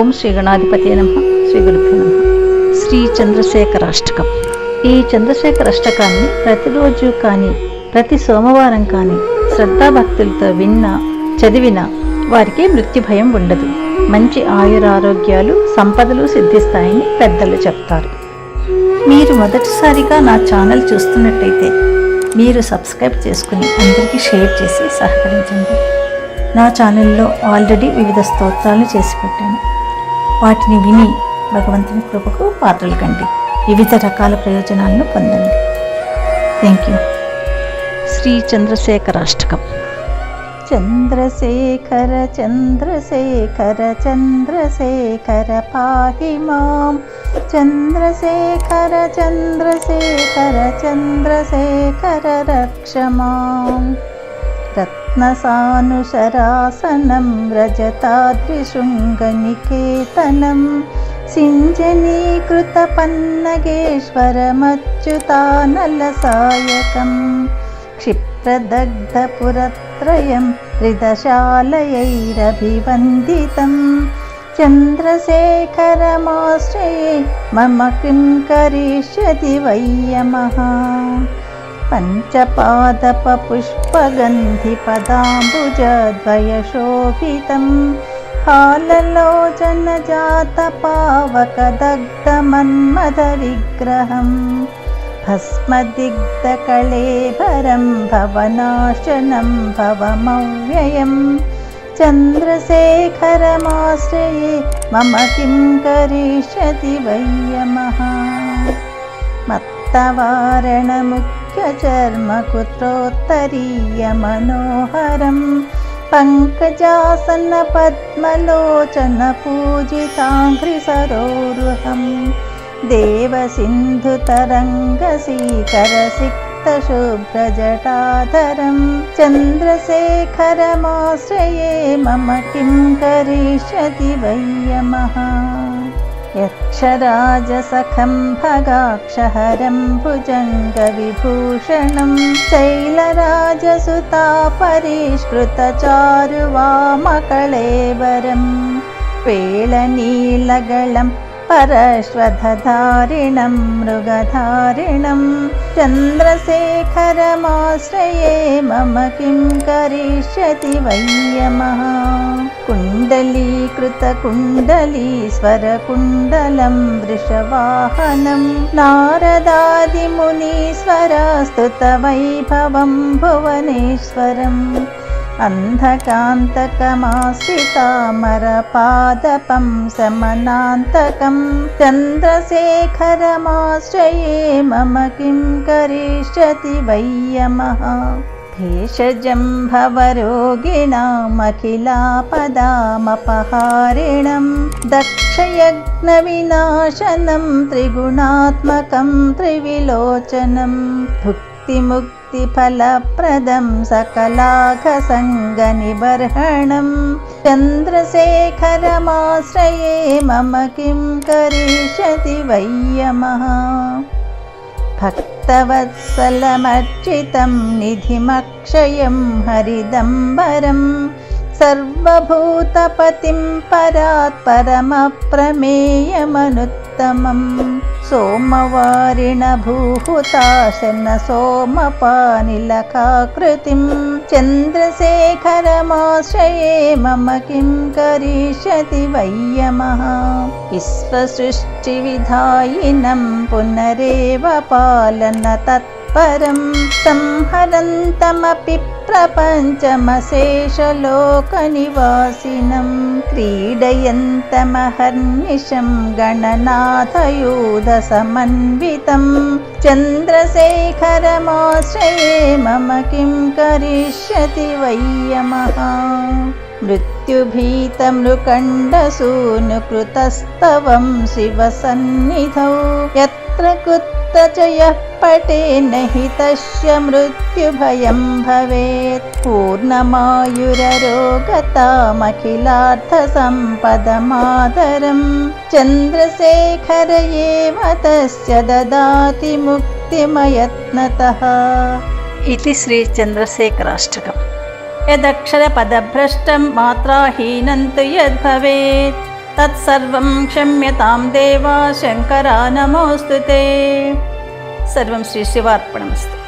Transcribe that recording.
ఓం శ్రీ గణాధిపతి నమ. శ్రీ గురుభ్యో నమ. శ్రీ చంద్రశేఖర అష్టకం. ఈ చంద్రశేఖర అష్టకాన్ని ప్రతిరోజు కానీ ప్రతి సోమవారం కానీ శ్రద్ధాభక్తులతో విన్నా చదివిన వారికి మృత్యు భయం ఉండదు. మంచి ఆయురారోగ్యాలు సంపదలు సిద్ధిస్తాయని పెద్దలు చెప్తారు. మీరు మొదటిసారిగా నా ఛానల్ చూస్తున్నట్టయితే మీరు సబ్స్క్రైబ్ చేసుకుని అందరికీ షేర్ చేసి సహకరించండి. నా ఛానల్లో ఆల్రెడీ వివిధ స్తోత్రాలు చేసి పెట్టాను. వాటిని విని భగవంతుని కృపకు పాత్రలు కండి. వివిధ రకాల ప్రయోజనాలను పొందండి. థ్యాంక్ యూ శ్రీ చంద్రశేఖరాష్టకం చంద్రశేఖర చంద్రశేఖర చంద్రశేఖర పాహి మాం. చంద్రశేఖర చంద్రశేఖర చంద్రశేఖర రక్ష మాం. रत्नसानुसरासनं रजताद्रिशृङ्गनिकेतनं सिञ्जनीकृतपन्नगेश्वरमच्युतानलसायकं क्षिप्रदग्धपुरत्रयं हृदशालयैरभिवन्दितं चन्द्रशेखरमाश्रये मम किं करिष्यति वै यमः पञ्चपादपपुष्पगन्धिपदाम्बुजद्वयशोभितं हाललोचनजातपावकदग्धमन्मथविग्रहं भस्मदिग्धकळेभरं भवनाशनं भवमव्ययं चन्द्रशेखरमाश्रये मम किं करिष्यति वै यमः मत्तवारणमुख्यचर्मकुत्रोत्तरीयमनोहरं पङ्कजासनपद्मलोचनपूजिताङ्घ्रिसरोरुहं देवसिन्धुतरङ्गसीकरसिक्तशुभ्रजटाधरं चन्द्रशेखरमाश्रये मम किं करिष्यति वै यमः यक्षराजसखं भगाक्षहरं भुजङ्गविभूषणं शैलराजसुता परिष्कृतचारुवामकळेवरं वेळनीलगलं परश्वधधारिणं मृगधारिणं चन्द्रशेखरमाश्रये मम किं करिष्यति वै यमः कुण्डलीकृतकुण्डलीश्वरकुण्डलं वृषवाहनं नारदादिमुनीश्वरस्तुतवैभवं भुवनेश्वरम् अन्धकान्तकमाश्रितामरपादपं समनान्तकं चन्द्रशेखरमाश्रये मम किं करिष्यति वै यमः भेषजं भवरोगिणामखिलापदामपहारिणं दक्षयज्ञविनाशनं त्रिगुणात्मकं त्रिविलोचनं भुक्तिमुक्तिफलप्रदं सकलाघसङ्गनिबर्हणं। चन्द्रशेखरमाश्रये मम किं करिष्यति वै यमः भक्तवत्सलमर्चितं निधिमक्षयं हरिदम्बरं सर्वभूतपतिं परात् परमप्रमेयमनुत्तमं सोमवारिणभूहुताशन सोमपानिलकाकृतिं चन्द्रशेखरमाश्रये मम किं करिष्यति वै यमः विश्वसृष्टिविधायिनं पुनरेव पालन तत्परं संहरन्तमपि प्रपञ्चमशेषलोकनिवासिनं क्रीडयन्तमहर्निशं गणनाथयूधसमन्वितं। चन्द्रशेखरमाश्रये मम किं करिष्यति वै यमः मृत्युभीतमृकण्डसूनुकृतस्तवं शिवसन्निधौ यत्र कुत्र च यः पटे न हि तस्य मृत्युभयं भवेत् पूर्णमायुररोगतामखिलार्थसम्पदमादरं चन्द्रशेखर एव तस्य ददाति मुक्तिमयत्नतः इति श्रीचन्द्रशेखराष्टकम् यदक्षरपदभ्रष्टं मात्राहीनं तु यद्भवेत् తత్సర్వం క్షమ్యతాం దేవా శంకరా నమోస్తు సర్వం శ్రీ శివార్పణమస్తు.